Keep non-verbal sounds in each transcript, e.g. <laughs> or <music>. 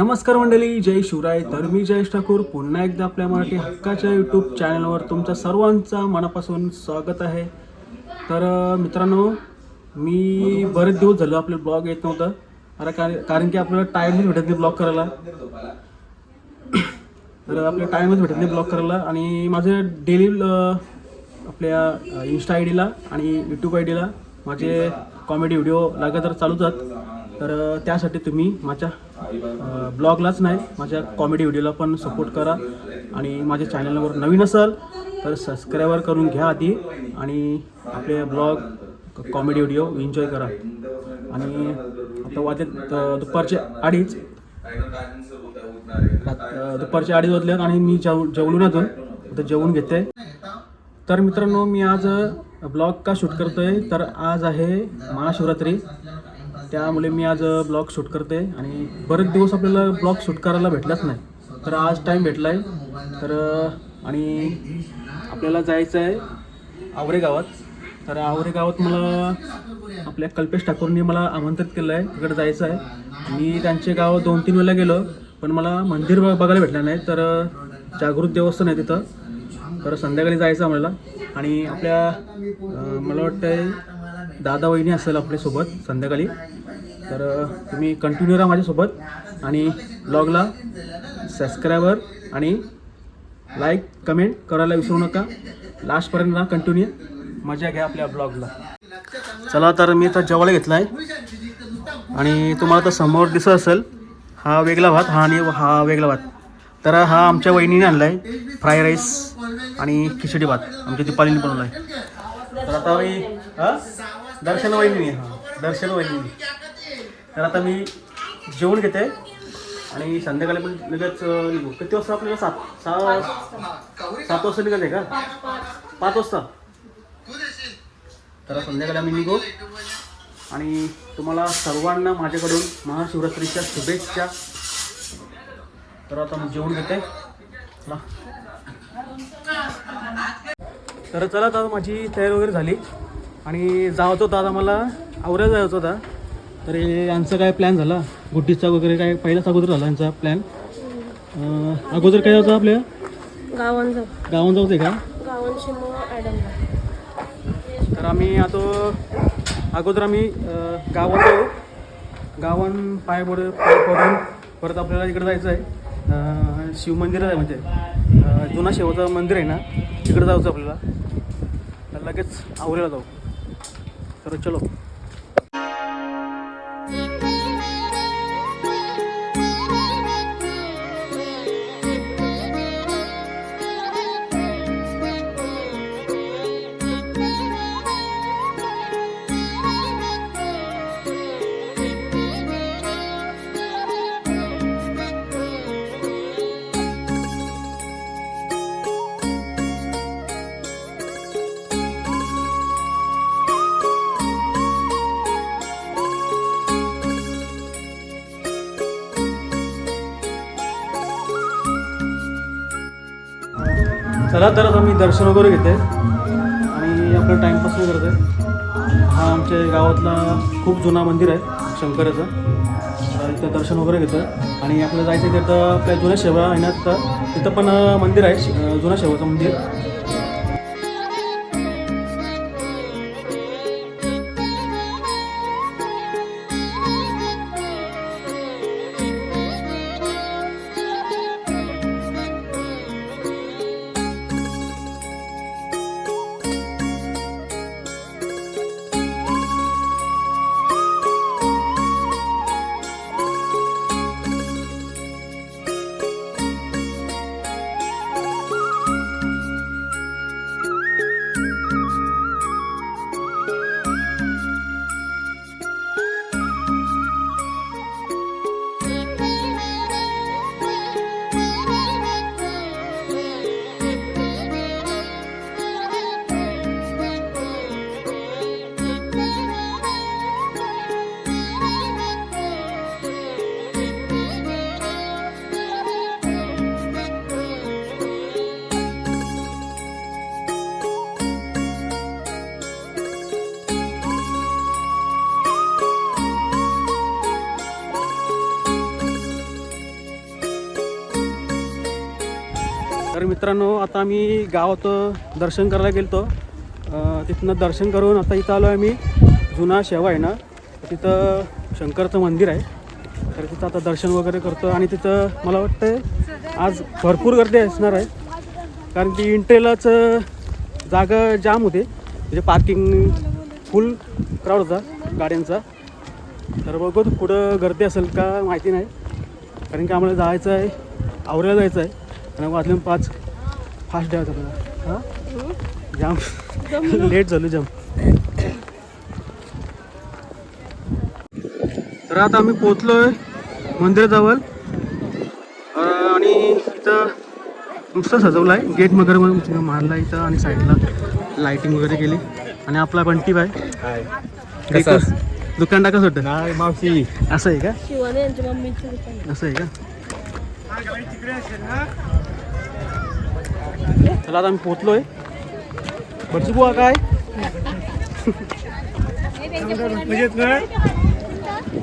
नमस्कार मंडळी जय शिवराय. तर मी जयेश ठाकूर. पुन्हा एकदा आपल्या मराठी हक्काच्या यूट्यूब चॅनलवर तुमचा सर्वांचा मनापासून स्वागत आहे. तर मित्रांनो मी बरेच दिवस झालो आपले ब्लॉग येत नव्हतं. अरे कारण कारण की आपल्याला टाईमच भेटत नाही ब्लॉग करायला. तर आपल्या टाईमच भेटत नाही ब्लॉग करायला. आणि माझं डेली आपल्या इन्स्टा आय डीला आणि यूट्यूब आय डीला माझे कॉमेडी व्हिडिओ लगातार चालूच आहेत. तर त्यासाठी तुम्ही माझ्या ब्लॉगलाच नाही माझ्या कॉमेडी व्हिडिओला पण सपोर्ट करा. आणि माझ्या चॅनलवर नवीन असाल तर सबस्क्रायबर करून घ्या आधी. आणि आपले ब्लॉग कॉमेडी व्हिडिओ एन्जॉय करा. आणि आता वाजले दुपारचे अडीच. दुपारचे अडीच वाजले आणि मी जेव जेवलून अजून. आता जेवून घेते. तर मित्रांनो मी आज ब्लॉग का शूट करतोय? तर आज आहे महाशिवरात्री. त्यामुळे मी आज ब्लॉग शूट करते आणि बरेच दिवस आपल्याला ब्लॉग शूट करायला भेटलाच नाही. तर आज टाईम भेटला आहे तर आणि आपल्याला जायचं आहे आवरे गावात. तर आवरे गावात मला आपल्या कल्पेश ठाकूरनी मला आमंत्रित केलं आहे तिकडे जायचं आहे मी त्यांचे गाव दोन तीन वेळेला गेलो पण मला मंदिर ब- बघायला भेटलं नाही. तर जागृत देवस्थान आहे तिथं. तर संध्याकाळी जायचं आम्हाला. आणि आपल्या मला वाटतं दादा वहिनी असेल आपल्यासोबत संध्याकाळी. तर तुम्ही कंटिन्यू राहा माझ्यासोबत आणि ब्लॉगला सबस्क्रायबर आणि लाईक कमेंट करायला विसरू नका. लास्टपर्यंत राहा कंटिन्यू मजा घ्या आपल्या ब्लॉगला चला तर मी आता जेवायला घेतला आहे आणि तुम्हाला तर समोर दिसत असेल हा वेगळा भात हा आणि हा वेगळा भात. तर हा आमच्या वहिनीने आणला आहे फ्राय राईस आणि खिचडी भात. आमच्या दीपालीने बनवला आहे तर आता मी हा? दर्शन वहिनी हा. दर्शन वहिनी तर आता मी जेवण घेते आणि संध्याकाळी पण लगेच निघू. किती वाजता आपल्याला सात सहा सात वाजता निघाले का? पाच वाजता. तर संध्याकाळी आम्ही निघू. आणि तुम्हाला सर्वांना माझ्याकडून महाशिवरात्रीच्या शुभेच्छा. तर आता मी जेवण घेते. तर चला दादा माझी तयारी वगैरे झाली. आणि जायचं होतं आता मला आवऱ्या जायचं होता. तर हे यांचा काय प्लॅन झाला? गुड्डीचा वगैरे काय पहिलाच अगोदर झाला यांचा प्लॅन अगोदर काय जायचं आपल्या गावांचा गावात जायचं आहे का? गावांशी मग ॲडमला तर आम्ही आता अगोदर आम्ही गावात जाऊ गावान पाय पड पाय पडून परत आपल्याला इकडे जायचं आहे. शिवमंदिर आहे म्हणजे. जुना शेवचं मंदिर आहे ना तिकडे जायचं आपल्याला. तर लगेच आवरेला जाऊ. तर चला. दर्शन वगैरे घेते. आणि आपलं टाईमपास नाही करते. हा आमच्या गावातला खूप जुना मंदिर आहे शंकराचं. तिथं इथं दर्शन वगैरे घेतं. आणि आपल्याला जायचं आहे तिथं आपल्या जुन्या शेवा आहे ना तिथं तिथं पण मंदिर आहे श- शेवाचं मंदिर. मित्रांनो आता आम्ही गावात दर्शन करायला गेलो तिथनं दर्शन करून आता इथं आलो आहे मी जुना शेवा आहे ना तिथं शंकरचं मंदिर आहे. तर तिथं आता दर्शन वगैरे करतो आणि तिथं मला वाटतं आज भरपूर गर्दी असणार आहे. कारण की इंट्रेलाच जागा जाम होते. म्हणजे पार्किंग फुल क्राऊड होता गाड्यांचा. तर बघू पुढं गर्दी असेल का माहिती नाही. कारण की आम्हाला जायचं आहे आवऱ्याला जायचं आहे आणि वाजले पाच फास्ट द्यायचं आपल्याला हां? जाम. लेट <laughs> झालं जाम. तर आता आम्ही पोचलो आहे मंदिराजवळ आणि इथं नुसतं सजवलं आहे गेट वगैरे मारला इथं आणि साईडला लाईटिंग वगैरे केली. आणि आपला बंटी बाय? दुकान टाकत होतं. नाही मावशी. असं आहे का? असं आहे का? चला आता आम्ही बडची बुवा काय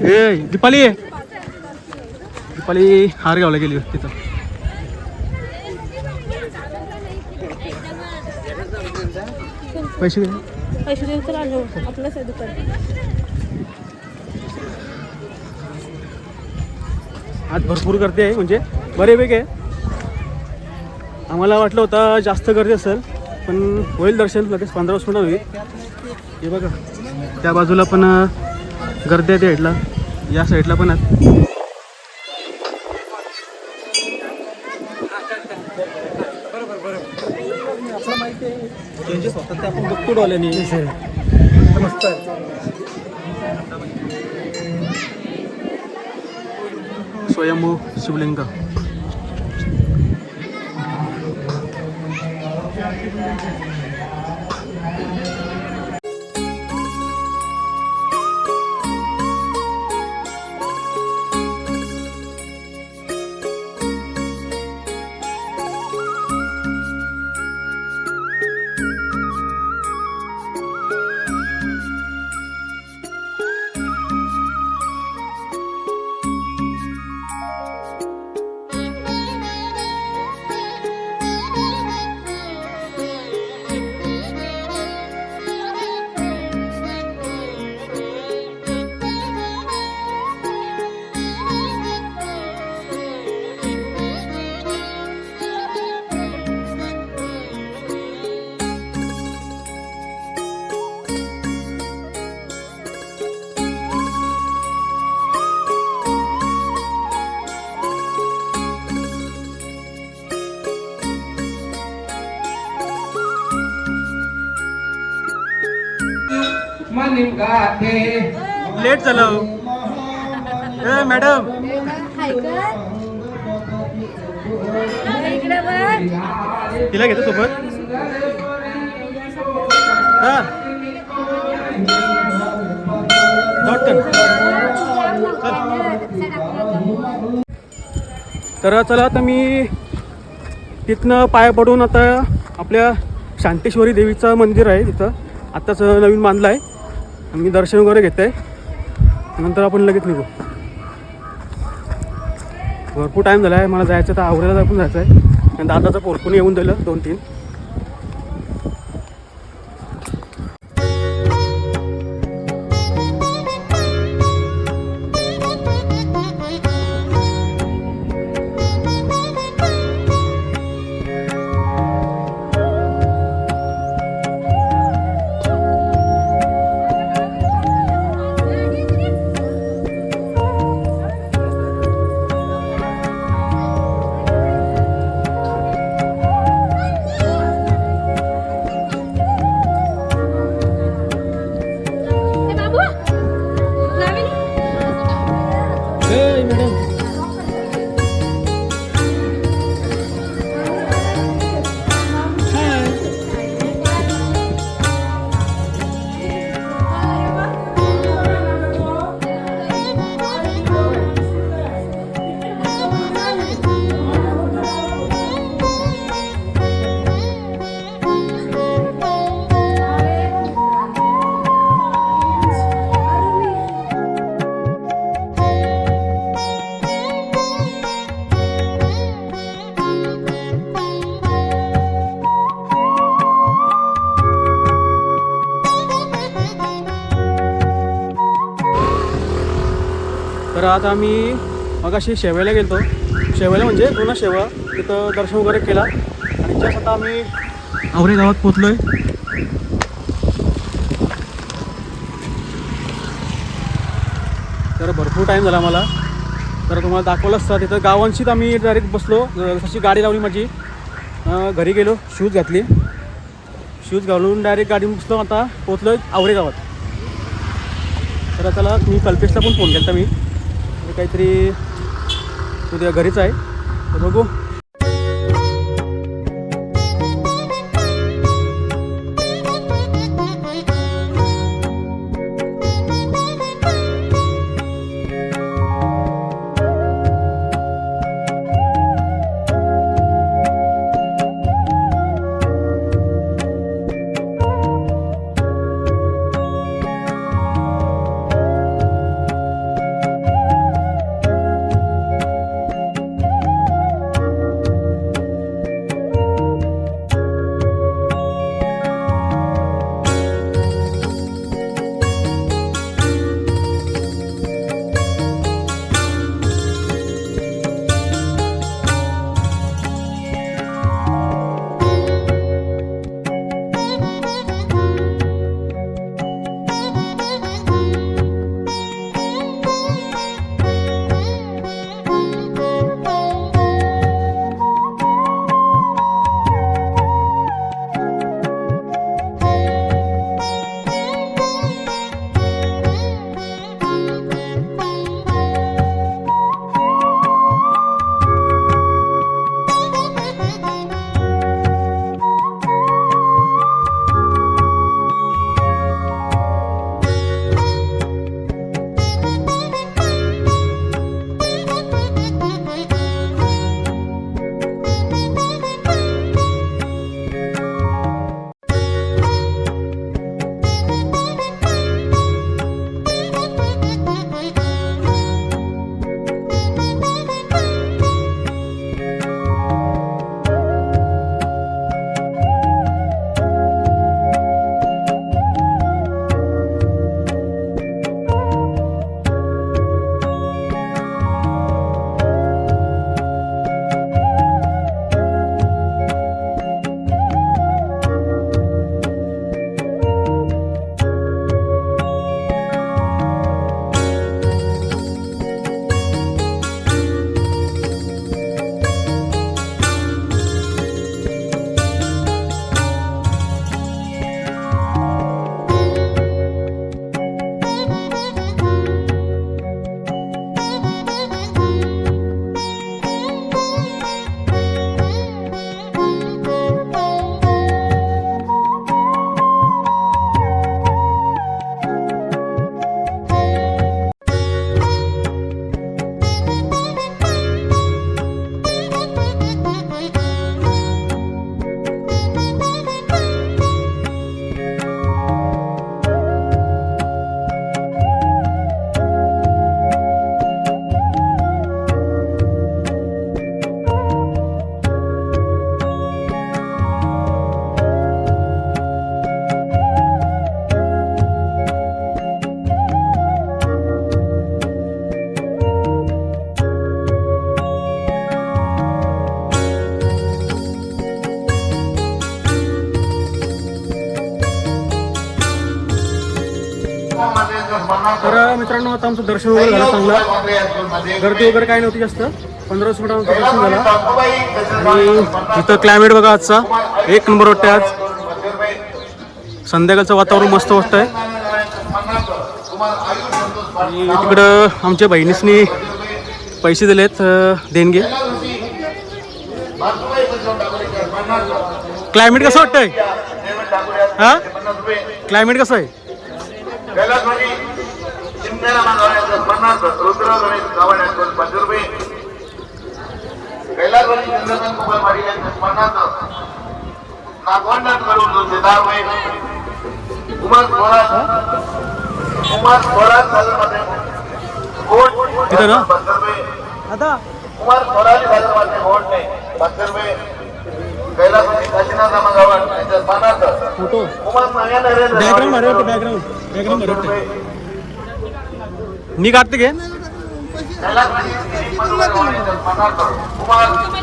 ए दीपाली आहे दीपाली हार गावला गेली तिथं पैसे घे. पैसे देऊ तर आलो आपलंच आहे दुकान आज भरपूर गर्दी आहे म्हणजे बरेपैकी आहे आम्हाला वाटलं होतं जास्त गर्दी असेल पण होईल दर्शन लगेच पंधरा वीस मिनिटं होईल. हे बघा त्या बाजूला पण गर्दी आहे त्या या साईडला पण आहे चेंजेस होतात ते आपण बघतो डोल्याने स्वयंभू शिवलिंग. Thank you. लेट झालं. ए मॅडम. तिला घेतो सोबत. हा. तर चला आता मी तिथनं पाया पडून आता आपल्या शांतेश्वरी देवीचं मंदिर आहे तिथं. आत्ताच नवीन बांधलं आहे. मी दर्शन वगैरे घेत आहे नंतर आपण लगेच निघू. भरपूर टाईम झाला आहे मला जायचं तर आवरायला पण जायचं आहे आणि दादाचं पोरकून येऊन दिलं दोन तीन आता आम्ही मगाशी शेवयाला गेलो शेवायला म्हणजे जुना शेवा तिथं दर्शन वगैरे केला. आणि जस्ट आता आम्ही आवरे गावात पोचलो आहे तर भरपूर टाईम झाला मला तर तुम्हाला दाखवलं असतं तिथं गावांशीच आम्ही डायरेक्ट बसलो. तशी गाडी लावली माझी. घरी गेलो. शूज घातली. शूज घालून डायरेक्ट गाडी बसलो. आता पोचलो आवरे गावात. तर त्याला मी कल्पेशला पण फोन केला मी. काहीतरी उद्या घरीच आहे. तर बघू. तर मित्रांनो आता आमचं दर्शन वगैरे झालं चांगलं. गर्दी वगैरे काही नव्हती जास्त. पंधरा वीस मिनिटांचं दर्शन झालं. आणि इथं क्लायमेट बघा आजचा. एक नंबर वाटतं आज. संध्याकाळचं वातावरण मस्त वाटतंय. आणि तिकडं आमच्या बहिणीसनी पैसे दिलेत देणगे. क्लायमेट कसं वाटतंय? हा? क्लायमेट कसं आहे? कैलासवाडी चिमण्याला मागवण्याचं पन्नास रुद्र गणेश गावण्याचं पाचशे रुपये कैलासवाडी चंद्रकांत कुमार पाटील यांचं पन्नास. नागवंडात करून दोनशे दहा रुपये. कुमार कुमार स्वराज सागरमध्ये कोट तिथं ना? पाचशे रुपये कैलासवाडी काशीनाथ यांचं पन्नास. Photo. Kumar background background background मी काढते घे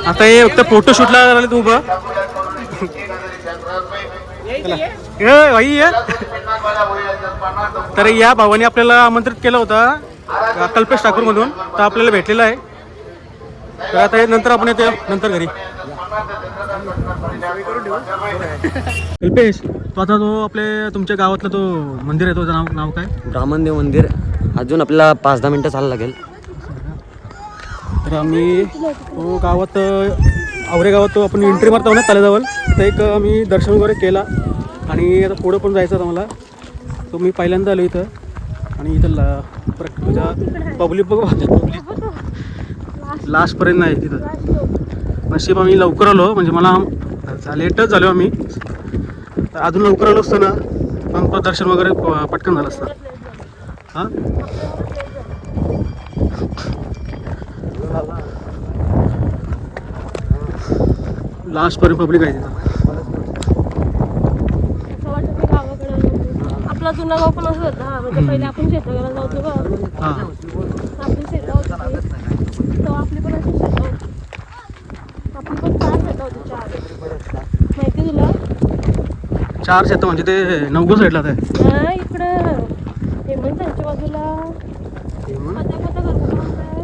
आता हे फक्त फोटोशूटला झाले तू उभं. ए भाई ये. तर या भावाने आपल्याला आमंत्रित केलं होतं कल्पेश ठाकूर मधून तर आपल्याला भेटलेलं आहे. तर आता हे नंतर आपण येतो नंतर घरी. कल्पेश तो आता तो आपले तुमच्या गावातला तो मंदिर आहे तो नाव नाव काय? ब्राह्मणदेव मंदिर. अजून आपल्याला पाच दहा मिनटं चालायला लागेल. तर आम्ही तो गावात आवरे गावात तो आपण एंट्री मारतो ना तळेजवळ. तर एक आम्ही दर्शन वगैरे केला आणि आता पुढं पण जायचं होतं मला तो मी पहिल्यांदा आलो इथं आणि इथं ला प्रक म्हणजे पब्लिक बघ पब्लिक लास्टपर्यंत नाही तिथं. नशीब आम्ही लवकर आलो म्हणजे मला लेटच झालो आम्ही. तर अजून लवकर आलो असतो ना पण तो दर्शन वगैरे प- पटकन झालं असतं. हां? लास्टपर्यंत पब्लिक आहे की. आपला जुना गाव पण असं होता. हा म्हणजे पहिले आपण जायचो बघ. हां. आपली शेतं तेव्हा आपली पण अशी शेतं आपली पण चार शेतं होती चार. माहिती तुला? चार शेतं म्हणजे ते नवगो साईडला आहे इकडं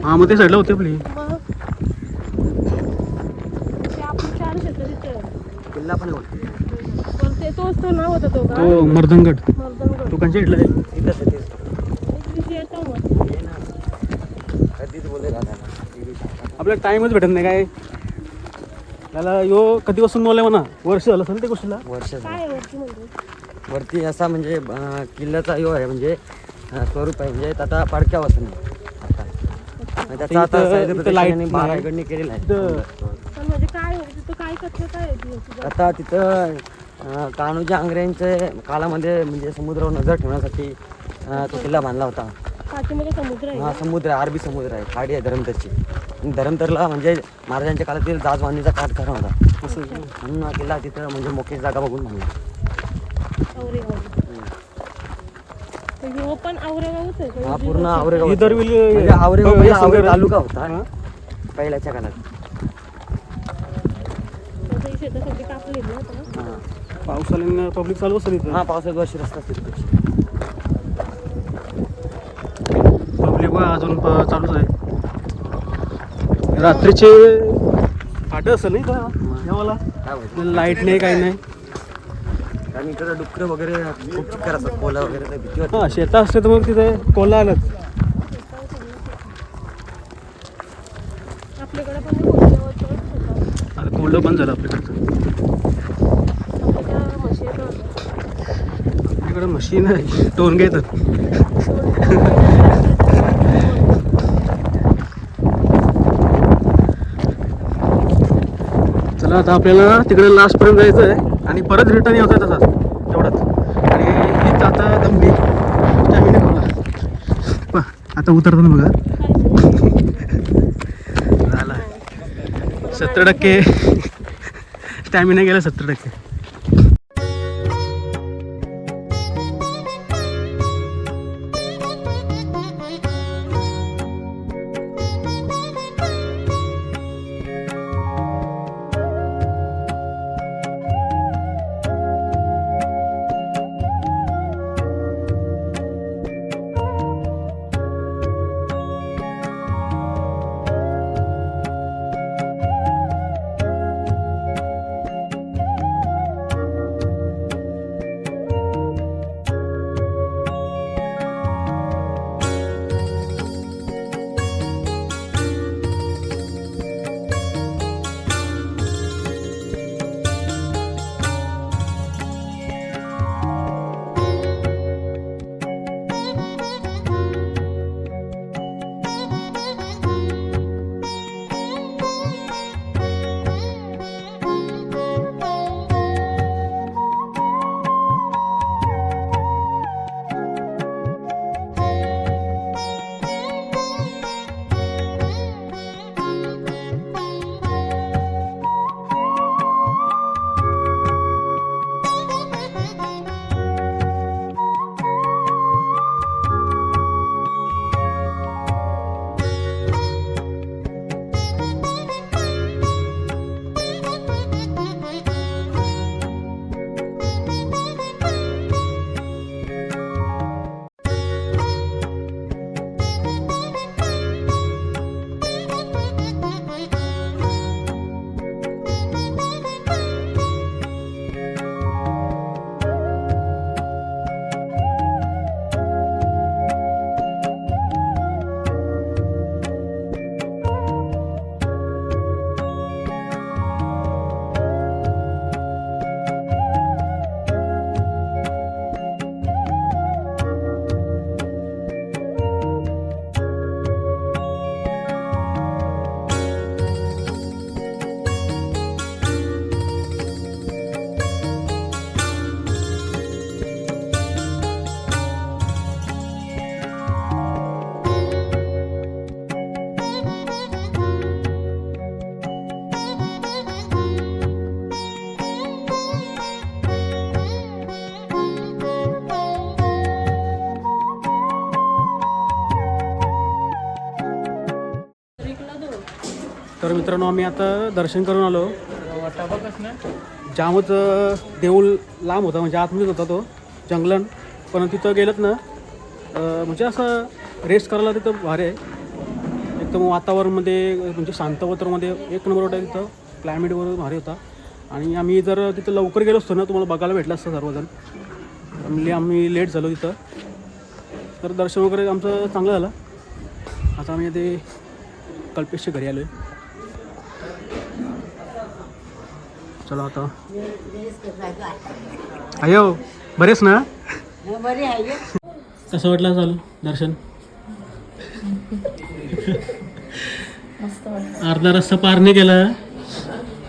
हां मग ते साईडला होती आपली किल्ला पण आहे तोच तो नाव होता तो का तो आहे? आहे. कधीच बोलले आपल्याला टाईमच भेटत नाही काय? त्याला यो कधीपासून बोलले म्हणा? वर्ष झालं असेल ते गोष्टीला? वर्ष. काय आहे वरती वरती असा म्हणजे अं, किल्ल्याचा यो आहे म्हणजे अं, स्वरूप आहे. म्हणजे आता पाडक्या वसन म्हणजे त्याचा आता केलेला आहे पण म्हणजे काय आहे तिथं काय कथा काय आहे ती याची? आता तिथं अं, कान्होजी आंग्रेंचे काळामध्ये म्हणजे समुद्रावर नजर ठेवण्यासाठी अं, तो किल्ला बांधला होता. पाठीमध्ये समुद्र आहे हा समुद्र आहे अरबी समुद्र आहे खाडी आहे धरमतरची. आणि धरमतरला म्हणजे महाराजांच्या काळातील जाजवानीचा काठकारा होता. असं म्हणून हा किल्ला तिथं म्हणजे मोठी जागा बघून बांधला. ह्यो पण औरेगावच आहे का? हा पूर्ण आवरेगाव ही म्हणजे आवरेगाव पहिला असं आवरे करा. तालुका होता हां. पहिल्याच्या काळात कापली ना. हा. पावसाळ्यानं पब्लिक चालू असेल इथं हा पावसाळ्यात वर्षी रस्ता फिरतो पब्लिक अजून प- चालूच आहे रात्रीचे फाट असेल नाही का काय लाइट नाही काही नाही कारण इकडं डुक्कर वगैरे खूप असतात कोला वगैरे तर भीती वाटते. हां शेतं असले तर मग तिथे कोल्हा आलंच. आपल्याकडे पण. आता कोल्हा पण झालं आपल्याकडचं आपल्या म्हशी आहेत ना. आपल्याकडं मशीन आहे. टोनगे येतात चला आता आपल्याला तिकडे लास्टपर्यंत जायचं आहे आणि परत रिटर्न यायचं आहे तसाच. आणि आता दमली स्टॅमिना खोला पहा, आता उतरताना बघा. झाला. सत्तर टक्के. स्टॅमिना गेला सत्तर टक्के. तर मित्रांनो आम्ही आता दर्शन करून आलो. जामच अं, देऊळ लांब होता म्हणजे आतमध्येच होता तो जंगलन. पण तिथं गेलत ना म्हणजे असं रेस्ट करायला तिथं भारी आहे. एकदम वातावरणमध्ये म्हणजे शांत वातावरणामध्ये एक नंबर होता तिथं क्लायमेट वगैरे भारी होता. आणि आम्ही जर तिथं लवकर गेलो असतो ना तुम्हाला बघायला भेटलं असतं सर्वजण. म्हणजे आम्ही लेट झालो तिथं. तर दर्शन वगैरे आमचं चांगलं झालं. आता आम्ही ते कल्पेशच्या घरी आलो आहे चला आता. अयो बरेच ना? कसं वाटलं चालू दर्शन? अर्धा रस्ता पार नाही केला.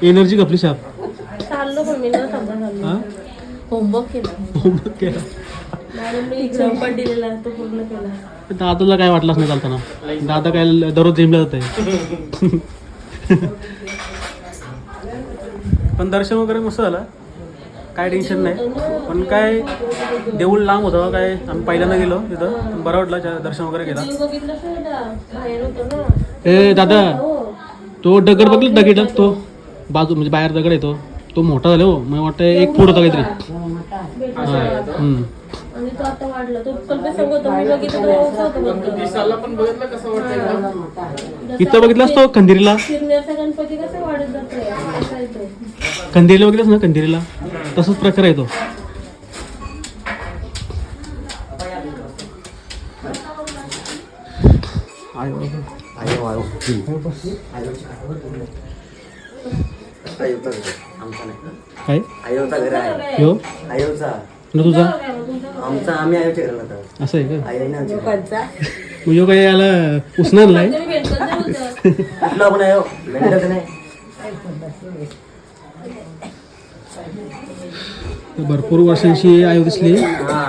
एनर्जी कपली साप. हां? होमवर्क केला. होमवर्क तो पूर्ण दादाला काय वाटलंच नाही चालताना. दादा काय दररोज जिमला जात आहे पण दर्शन वगैरे मस्त झालं. काय टेन्शन नाही. पण काय देऊळ लांब होतं काय आम्ही पहिल्यांदा गेलो तिथं. पण बरं वाटलं दर्शन वगैरे केला ए दादा तो दगड बघितलं दगड तो बाजू म्हणजे बाहेर दगड आहे तो. तो मोठा झाला हो. मला वाटतं एक फूट होता काहीतरी. हां हम्म. आणि तो आता वाढला. तो कल्पे सांगत होता मी बघितलं तो असं होतं फक्त. इथं बघितलास तो खंदिरीला? फिरण्याचा गणपती कसा वाढत जातोय असा येतोय खंदिरीला बघितलंस ना खंदिरीला? तसंच प्रकार आहे तो. आयो. आयो आयो आयोचा घर. आमचा नाही. काय? आयोचा घर आहे. यो? आयोचा. न तुझा? आमचा आम्ही आयोच्या घराला असं आहे का? आयो आमच्या मग यो काय याला उसणारलाय. कुठला आयो नाही. भरपूर वर्षांची आयु दिसली. हा.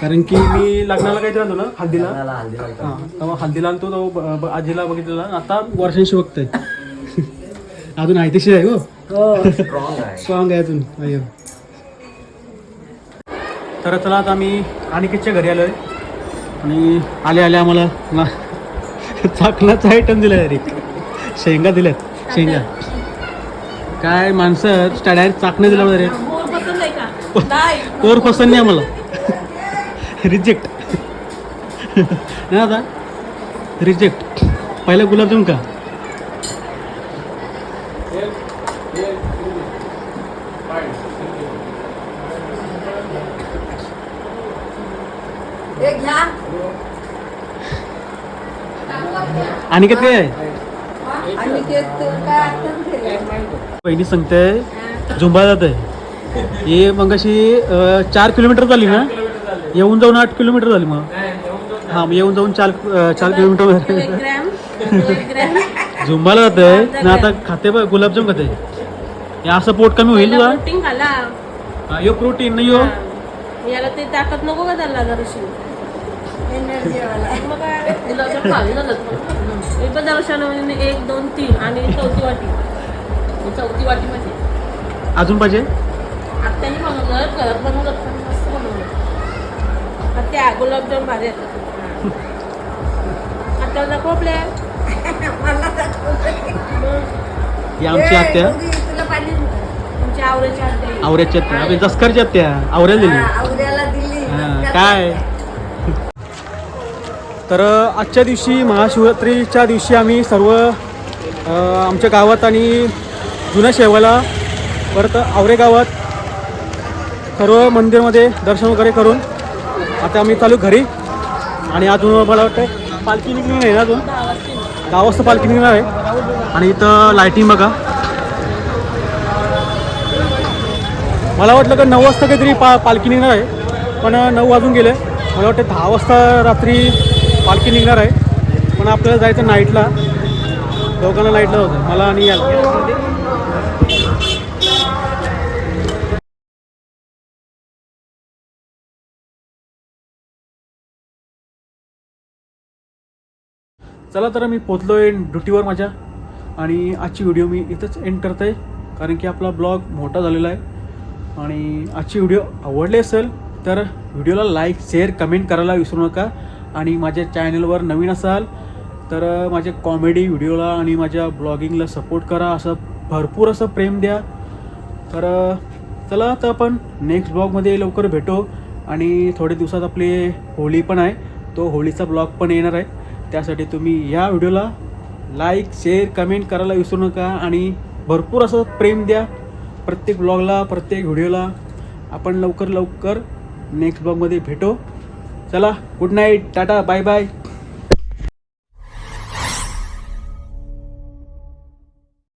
कारण की मी लग्नाला काहीतरी आलो ना हल्दीला लग्नाला हल्दी लागतात हा तेव्हा हल्दीला आलतो तो ब- ब- आजीला बघितलेला. आता वर्षांशी बघतोय अजून आयतीशी आहे हो. स्ट्रॉंग आहे. स्ट्रॉंग आहे अजून. अय्यो. तर चला आता आम्ही अनिकेतच्या घरी आलोय. आणि आले आले आम्हाला. ना चाकणाचा आयटम दिलाय डायरेक्ट शेंगा दिल्यात. शेंगा. काय माणसं डायरेक्ट चाकणं दिला रे. कोर पसंत आहे नाही पसंत नाही आम्हाला. रिजेक्ट नाही आता. रिजेक्ट पहिला गुलाबजाम का आणि काय पहिली सांगते झुंबा जात आहे. हे मग अशी चार किलोमीटर झाली ना? येऊन जाऊन आठ किलोमीटर झाली मग. हां मग येऊन जाऊन चार चार किलोमीटर झुंबाला जात आहे. ना आता खाते बघ गुलाबजाम खाते. हे असं पोट कमी होईल तुला हा, यो प्रोटीन नाही यो. याला ते ताकद नको का त्याला जराशी? एक पण दर्शन म्हणजे एक दोन तीन आणि चौथी वाटी चौथी वाटी म्हणजे अजून पाहिजे? आत्याने बनवलं घरात बनवलं मस्त बनवलं आत्या. गुलाबजाम भारी येतात आत्याला दाखव आपल्या ही आमची आत्या. तुमच्या आवडीच्या आत्या. आवऱ्याची आत्या जसकरची आत्या आवऱ्याला दिली. हा, काय? तर आजच्या दिवशी महाशिवरात्रीच्या दिवशी आम्ही सर्व आमच्या गावात आणि जुन्या शेवाला परत आवरे गावात सर्व मंदिरमध्ये दर्शन वगैरे करून आता आम्ही चालू घरी. आणि अजून मला वाटतं पालखी निघणार आहे ना अजून? दहा वाजता दहा वाजता पालखी निघणार आहे. आणि इथं लायटिंग बघा. मला वाटलं का नऊ वाजता काहीतरी पा पालखी निघणार आहे. पण नऊ वाजून गेले. मला वाटतं दहा वाजता रात्री पालखी निघणार आहे. पण आपल्याला जायचं नाईटला दोघांना नाईटला होतं. मला आणि याला. चला तर मी पोचलो आहे ड्युटीवर माझ्या. आणि आजची व्हिडिओ मी इथंच एंड करत आहे कारण की आपला ब्लॉग मोठा झालेला आहे. आणि आजची व्हिडिओ आवडली असेल तर व्हिडिओला लाईक शेअर कमेंट करायला विसरू नका. आणि माझ्या चॅनलवर नवीन असाल तर माझ्या कॉमेडी व्हिडिओला आणि माझ्या ब्लॉगिंगला सपोर्ट करा. असं भरपूर असं प्रेम द्या. तर चला आता आपण नेक्स्ट ब्लॉगमध्ये लवकर भेटू. आणि थोडे दिवसात आपली होळी पण आहे. तो होळीचा ब्लॉग पण येणार आहे. त्यासाठी तुम्ही या व्हिडिओला लाईक शेअर कमेंट करायला विसरू नका. आणि भरपूर असं प्रेम द्या. प्रत्येक ब्लॉगला प्रत्येक व्हिडिओला आपण लवकर लवकर नेक्स्ट ब्लॉगमध्ये भेटू. चला good night tata bye bye